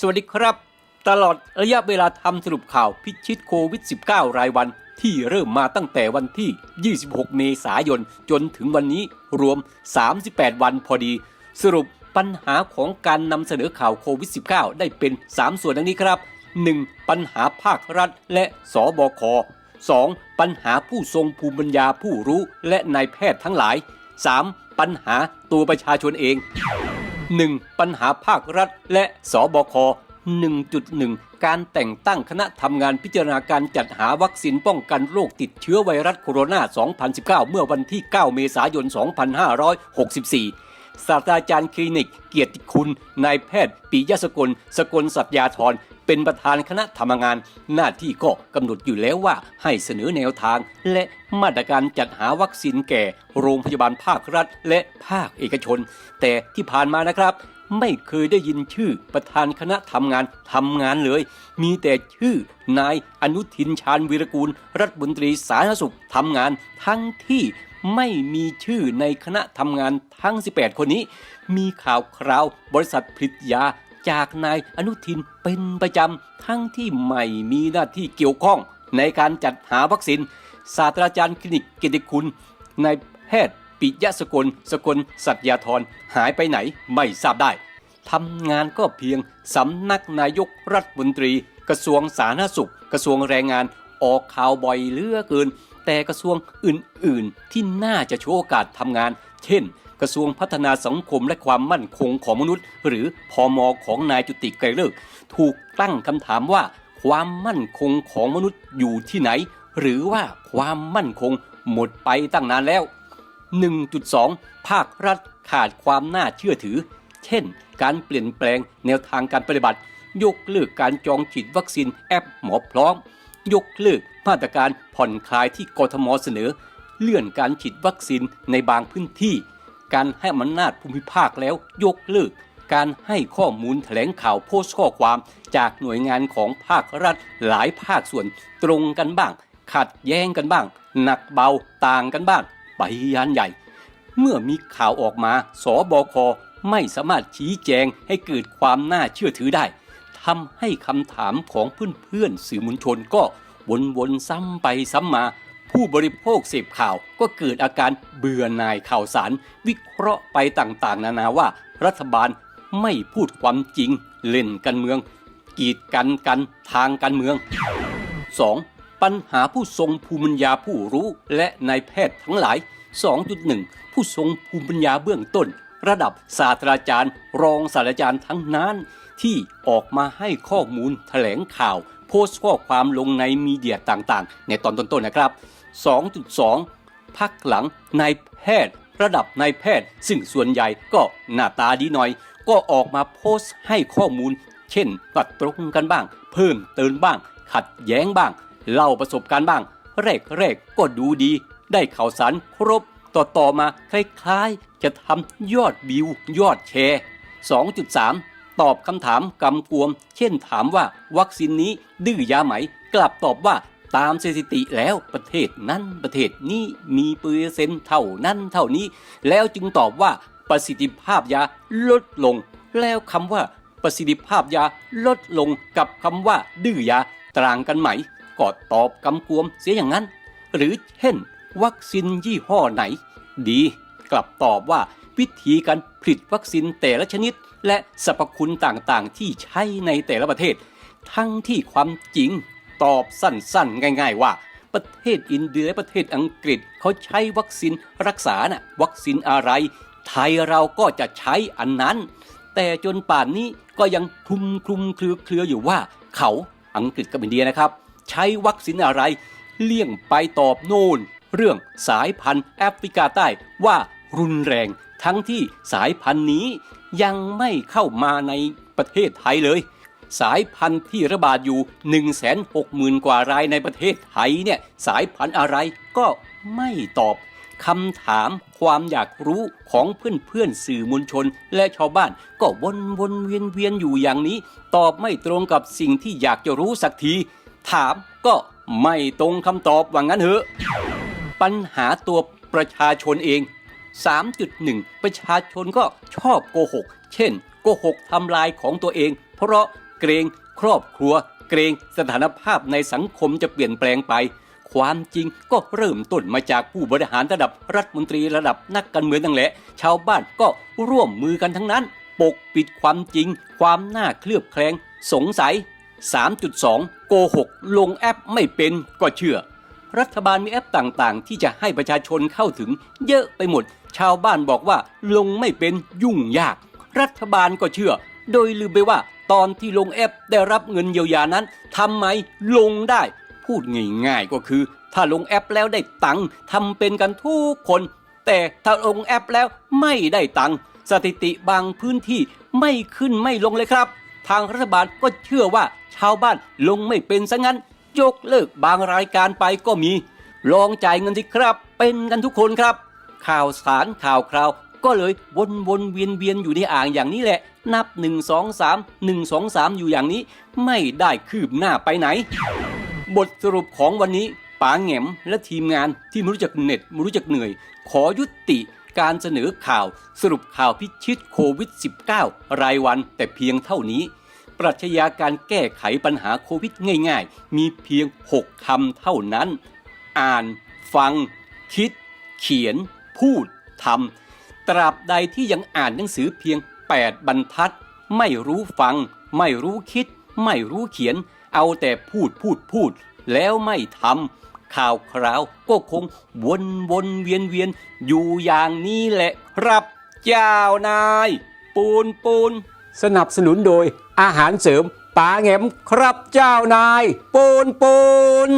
สวัสดีครับ ตลอดระยะเวลาทำสรุปข่าวพิชิตโควิด -19 รายวันที่เริ่มมาตั้งแต่วันที่ 26 เมษายน จนถึงวันนี้รวม 38 วันพอดี สรุปปัญหาของการนำเสนอข่าวโควิด -19 ได้เป็น 3 ส่วนดังนี้ครับ 1. ปัญหาภาครัฐและสบค 2. ปัญหาผู้ทรงภูมิปัญญาผู้รู้และนายแพทย์ทั้งหลาย 3. ปัญหาตัวประชาชนเอง 1. ปัญหาภาครัฐ และสบค 1.1 การแต่งตั้งคณะทำงานพิจารณาการจัดหาวัคซีนป้องกันโรคติดเชื้อไวรัสโคโรนา 2019 เมื่อวันที่ 9 เมษายน 2564 ศาสตราจารย์คลินิก เกียรติคุณ นายแพทย์ปิยสกล สกลสัตยาธร เป็นประธานคณะทำงาน หน้าที่ก็กำหนดอยู่แล้วว่าให้เสนอแนวทาง และมาตรการจัดหาวัคซีนแก่ โรงพยาบาลภาครัฐ และภาคเอกชน แต่ที่ผ่านมานะครับ ไม่เคยได้ยินชื่อประธานคณะทำงานทำงานเลย มีแต่ชื่อนายอนุทินชาญวีรกูล รัฐมนตรีสาธารณสุขทำงาน ทั้งที่ไม่มีชื่อในคณะทำงานทั้ง 18 คนนี้ มีข่าวคราวบริษัทผลิตยา จากนายอนุทินเป็นประจำทั้งที่ไม่มีหน้าที่เกี่ยวข้องในการจัดหาวัคซีนศาสตราจารย์คลินิกเกิติคุณนายแพทย์ปิยะสกลสกลสัตยาธรหายไปไหนไม่ทราบได้ทำงานก็เพียงสำนักนายกรัฐมนตรี กระทรวงสาธารณสุข กระทรวงแรงงานออกข่าวบ่อยเลือเกิน แต่กระทรวงอื่นๆ ที่น่าจะโชว์โอกาสทำงาน เช่น กระทรวงพัฒนาสังคมและความมั่นคงของมนุษย์ หรือพอมอของนายจุติไกรเลิก ถูกตั้งคำถามว่า ความมั่นคงของมนุษย์อยู่ที่ไหน หรือว่าความมั่นคงหมดไปตั้งนานแล้ว 1.2 ภาครัฐขาดความน่าเชื่อถือ เช่น การเปลี่ยนแปลงแนวทางการปฏิบัติ ยกเลิกการจองฉีดวัคซีนแอปหมอพร้อม ยกเลิกมาตรการผ่อนคลายที่กทมเสนอ เลื่อนการฉีดวัคซีนในบางพื้นที่ การให้อำนาจภูมิภาคแล้วยกเลิกการให้ข้อมูลแถลงข่าวโพสต์ข้อความจากหน่วยงานของภาครัฐหลายภาคส่วนตรงกันบ้าง ขัดแย้งกันบ้าง หนักเบาต่างกันบ้าง ไปยานใหญ่ เมื่อมีข่าวออกมาสบคไม่สามารถชี้แจงให้เกิดความน่าเชื่อถือได้ทำให้คำถามของเพื่อนๆสื่อมวลชนก็วนๆซ้ำไปซ้ำมา ผู้บริโภคเสพข่าวก็เกิดอาการเบื่อหน่ายข่าวสาร วิเคราะห์ไปต่างๆ นานาว่า รัฐบาลไม่พูดความจริง เล่นกันเมือง กีดกันกันทางการเมือง 2. ปัญหาผู้ทรงภูมิปัญญาผู้รู้และนายแพทย์ทั้งหลาย 2.1 ผู้ทรงภูมิปัญญาเบื้องต้น ระดับศาสตราจารย์ รองศาสตราจารย์ทั้งนั้น ที่ออกมาให้ข้อมูลแถลงข่าว โพสต์ข้อความลงในมีเดียต่างๆ ในตอนต้นๆนะครับ 2.2 พักหลังนายแพทย์ ระดับนายแพทย์ ซึ่งส่วนใหญ่ก็หน้าตาดีหน่อย ก็ออกมาโพสต์ให้ข้อมูล เช่นก็ตรงกันบ้าง เพิ่มเติมบ้าง ขัดแย้งบ้าง เล่าประสบการณ์บ้าง แรกๆก็ดูดี ได้ข่าวสารครบต่อต่อๆมาคล้ายๆ จะทำยอดวิวยอดแชร์ 2.3 ตอบคำถามกำกวม เช่นถามว่าวัคซีนนี้ดื้อยาไหม กลับตอบว่า ตามสถิติแล้วประเทศนั้นประเทศนี้มีเปอร์เซ็นต์เท่านั้นเท่านี้ แล้วจึงตอบว่าประสิทธิภาพยาลดลง แล้วคำว่าประสิทธิภาพยาลดลงกับคำว่า ดื้อยาต่างกันไหมก็ตอบกำกวมเสียอย่างนั้น หรือเช่น วัคซีนยี่ห้อไหน ดี กลับตอบว่าวิธีการผลิตวัคซีนแต่ละชนิด และสรรพคุณต่างๆ ที่ใช้ในแต่ละประเทศ ทั้งที่ความจริง ตอบสั้นๆ ง่าย ๆ ว่า ประเทศอินเดียและประเทศอังกฤษเขาใช้วัคซีนรักษาน่ะวัคซีนอะไร ไทยเราก็จะใช้อันนั้น แต่จนป่านนี้ก็ยังคลุมคลุมเครือเครืออยู่ว่า เขาอังกฤษกับอินเดียนะครับ ใช้วัคซีนอะไร เลี่ยงไปตอบโน่นเรื่องสายพันธุ์แอฟริกาใต้ว่ารุนแรงทั้งที่สายพันธุ์นี้ยังไม่เข้ามาในประเทศไทยเลย สายพันธุ์ที่ระบาดอยู่ 160,000 กว่ารายในประเทศไทยเนี่ยสายพันธุ์อะไรก็ไม่ตอบคำถามความอยากรู้ของเพื่อนๆสื่อมวลชน และชาวบ้านก็วนวนๆเวียนเวียนๆอยู่อย่างนี้ ตอบไม่ตรงกับสิ่งที่อยากจะรู้สักที ถามก็ไม่ตรงคำตอบว่างั้นเถอะ ปัญหาตัวประชาชนเอง 3.1 ประชาชนก็ชอบโกหก เช่น โกหกทำลายของตัวเอง เพราะ เกรงครอบครัว เกรงสถานภาพในสังคมจะเปลี่ยนแปลงไป ความจริงก็เริ่มต้นมาจากผู้บริหารระดับรัฐมนตรีระดับนักการเมืองนั่นแหละ ชาวบ้านก็ร่วมมือกันทั้งนั้น ปกปิดความจริง ความน่าเคลือบแคลง สงสัย 3.2 โกหกลงแอปไม่เป็นก็เชื่อรัฐบาลมีแอปต่างๆ ที่จะให้ประชาชนเข้าถึง เยอะไปหมด ชาวบ้านบอกว่าลงไม่เป็นยุ่งยาก รัฐบาลก็เชื่อ โดยลืมไปว่า ตอนที่ลงแอปได้รับเงินเยียวยานั้นทำไมลงได้ พูดง่ายๆก็คือ ถ้าลงแอปแล้วได้ตังค์ทำเป็นกันทุกคน แต่ถ้าลงแอปแล้วไม่ได้ตังค์สถิติบางพื้นที่ไม่ขึ้นไม่ลงเลยครับ ทางรัฐบาลก็เชื่อว่าชาวบ้านลงไม่เป็นซะงั้น ยกเลิกบางรายการไปก็มี ลองจ่ายเงินสิครับ เป็นกันทุกคนครับ ข่าวสารข่าวคราว ก็เลยวนวนเวียนเวียนอยู่ในอ่างอย่างนี้แหละ นับ 1 2 3 1 2 3 อยู่อย่างนี้ ไม่ได้คืบหน้าไปไหน บทสรุปของวันนี้ป๋าแง่มและทีมงานที่ไม่รู้จักเหน็ดไม่รู้จักเหนื่อย ขอยุติการเสนอข่าวสรุปข่าวพิชิตโควิด -19 รายวันแต่เพียงเท่านี้ ปรัชญาการแก้ไขปัญหาโควิดง่ายๆ มีเพียง 6 คำเท่านั้น อ่าน ฟัง คิด เขียน พูด ทำ ตราบใดที่ยังอ่านหนังสือเพียง 8 บรรทัด ไม่รู้ฟัง ไม่รู้คิด ไม่รู้เขียน เอาแต่พูดพูดพูด แล้วไม่ทำข่าวคราวก็คงวนวนเวียนเวียนอยู่อย่างนี้แหละครับ เจ้านาย ปูนปูนสนับสนุนโดยอาหารเสริมป๋าแหงมครับเจ้านาย ปูนปูน